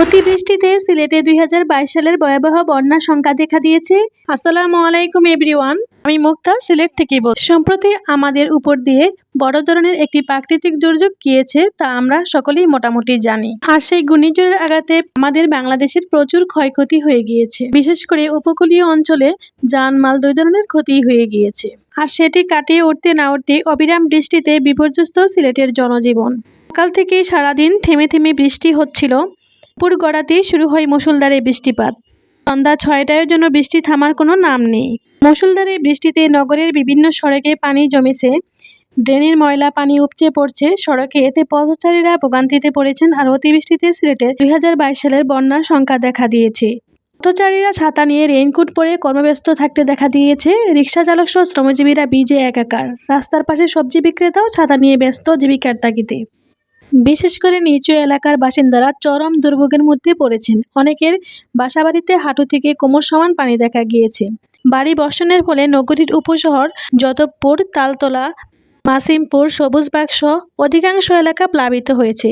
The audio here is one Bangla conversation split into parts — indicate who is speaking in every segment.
Speaker 1: অতিবৃষ্টিতে সিলেটে দুই হাজার বাইশ সালের ভয়াবহ বন্যা সংখ্যা দেখা দিয়েছে। আসসালামু আলাইকুম এভরিওয়ান আমি মুক্তা, সিলেট থেকে বল সম্প্রতি আমাদের উপর দিয়ে বড় ধরনের একটি প্রাকৃতিক দুর্যোগ গিয়েছে তা আমরা সকলেই মোটামুটি জানি। আর সেই ঘূর্ণিঝড়ের আঘাতে আমাদের বাংলাদেশের প্রচুর ক্ষয়ক্ষতি হয়ে গিয়েছে। বিশেষ করে উপকূলীয় অঞ্চলে জানমাল দুই ধরনের ক্ষতি হয়ে গিয়েছে। আর সেটি কাটিয়ে উঠতে না উঠতে অবিরাম বৃষ্টিতে বিপর্যস্ত সিলেটের জনজীবন। সকাল থেকে সারাদিন থেমে থেমে বৃষ্টি হচ্ছিল। পুর গড়াতেই শুরু হয় মুষলধারে বৃষ্টিপাত। সন্ধ্যা ছয়টায় জন্য বৃষ্টি থামার কোনো নাম নেই। মুষলধারে বৃষ্টিতে নগরের বিভিন্ন সড়কে পানি জমেছে। ড্রেনের ময়লা পানি উপচে পড়ছে সড়কে। এতে পথচারীরা ভোগান্তিতে পড়েছেন আর অতিবৃষ্টিতে সিলেটে দুই হাজার সালের বন্যার সংখ্যা দেখা দিয়েছে। পথচারীরা ছাতা নিয়ে রেইনকোট পরে কর্মব্যস্ত থাকতে দেখা দিয়েছে। রিক্সা চালক সহ শ্রমজীবীরা বিজে একাকার। রাস্তার পাশে সবজি বিক্রেতাও ছাতা নিয়ে ব্যস্ত জীবিকার তাগিদে। বিশেষ করে নিচু এলাকার বাসিন্দারা চরম দুর্ভোগের মধ্যে পড়েছেন। অনেকের বাসাবাড়িতে হাঁটু থেকে কোমর সমান পানি দেখা গিয়েছে। বাড়ি বর্ষণের ফলে নগরীর উপশহর যতপুর, তালতলা, মাসিমপুর সবুজবাগ সহ অধিকাংশ এলাকা প্লাবিত হয়েছে।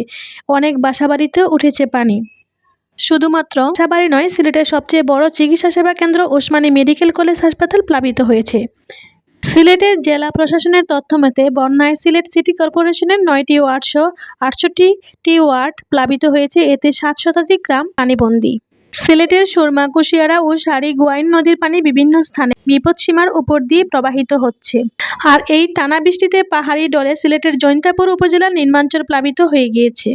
Speaker 1: অনেক বাসাবাড়িতেও উঠেছে পানি। শুধুমাত্র বাসাবাড়ি নয়, সিলেটের সবচেয়ে বড় চিকিৎসা সেবা কেন্দ্র ওসমানী মেডিকেল কলেজ হাসপাতাল প্লাবিত হয়েছে। সিলেটের জেলা প্রশাসনের তথ্য মতে, বন্যায় সিলেট সিটি কর্পোরেশনের নয়টি ওয়ার্ড সহ আটষট্টিটি ওয়ার্ড প্লাবিত হয়েছে। এতে সাত শতাধিক গ্রাম পানিবন্দী। সিলেটের সুরমা, কুশিয়ারা ও সারি গোয়াইন নদীর পানি বিভিন্ন স্থানে বিপদসীমার উপর দিয়ে প্রবাহিত হচ্ছে। আর এই টানা বৃষ্টিতে পাহাড়ি ডলে সিলেটের জৈন্তাপুর উপজেলার নির্মাঞ্চল প্লাবিত হয়ে গিয়েছে।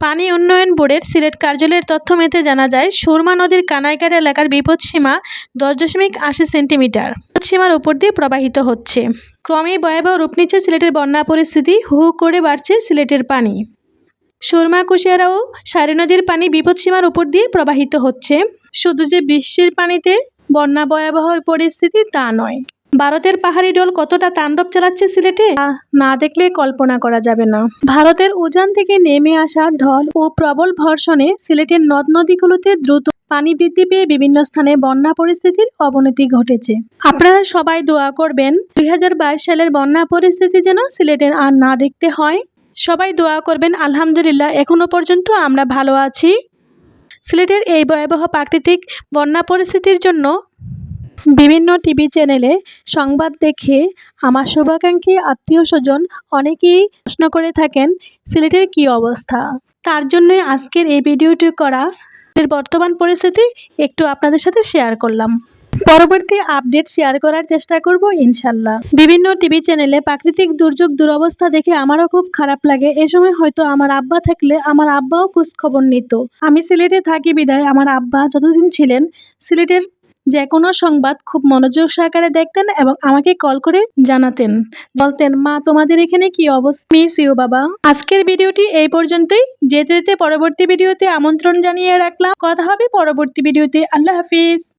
Speaker 1: পানি উন্নয়ন বোর্ডের সিলেট কার্যালয়ের তথ্য মেতে জানা যায়, সুরমা নদীর কানাইঘাট এলাকার বিপদসীমা দশ দশমিক আশি সেন্টিমিটার। বিপদসীমার উপর দিয়ে প্রবাহিত হচ্ছে। ক্রমেই ভয়াবহ রূপ নিচ্ছে সিলেটের বন্যা পরিস্থিতি, হু করে বাড়ছে সিলেটের পানি। সুরমা, কুশিয়ারা ও সারি নদীর পানি বিপদসীমার উপর দিয়ে প্রবাহিত হচ্ছে। শুধু যে বৃষ্টির পানিতে বন্যা ভয়াবহ পরিস্থিতি তা নয়। ভারতের পাহাড়ি ডল কতটা তাণ্ডব চালাচ্ছে সিলেটে? না দেখলে কল্পনা করা যাবে না। ভারতের উজান থেকে নেমে আসা ঢল ও প্রবল ভর্ষণে সিলেটের নদ নদীগুলোতে দ্রুত পানি বৃদ্ধি পেয়ে বিভিন্ন স্থানে বন্যা পরিস্থিতির অবনতি ঘটেছে। আপনারা সবাই দোয়া করবেন, দুই হাজার বাইশ সালের বন্যা পরিস্থিতি যেন সিলেটের আর না দেখতে হয়। সবাই দোয়া করবেন, আলহামদুলিল্লাহ, এখনও পর্যন্ত আমরা ভালো আছি। সিলেটের এই ভয়াবহ প্রাকৃতিক বন্যা পরিস্থিতির জন্য বিভিন্ন টিভি চ্যানেলে সংবাদ দেখে আমার শুভাকাঙ্ক্ষী আত্মীয় স্বজন অনেকেই প্রশ্ন করে থাকেন, সিলেটের কী অবস্থা? তার জন্যই আজকের এই ভিডিওটি করা। এর বর্তমান পরিস্থিতি একটু আপনাদের সাথে শেয়ার করলাম। পরবর্তী আপডেট শেয়ার করার চেষ্টা করব ইনশাল্লাহ বিভিন্ন টিভি চ্যানেলে প্রাকৃতিক দুর্যোগ দুরবস্থা দেখে আমারও খুব খারাপ লাগে। এ সময় হয়তো আমার আব্বা থাকলে আমার আব্বাও খোঁজ খবর নিত। আমি সিলেটে থাকি বিদায় আমার আব্বা যতদিন ছিলেন, সিলেটের যে কোনো সংবাদ খুব মনোযোগ সহকারে দেখতেন এবং আমাকে কল করে জানাতেন। বলতেন, মা, তোমাদের এখানে কি অবস্থা? মিস ইউ বাবা। আজকের ভিডিওটি এই পর্যন্তই। যেতে যেতে পরবর্তী ভিডিওতে আমন্ত্রণ জানিয়ে রাখলাম। কথা হবে পরবর্তী ভিডিওতে। আল্লাহ হাফিজ।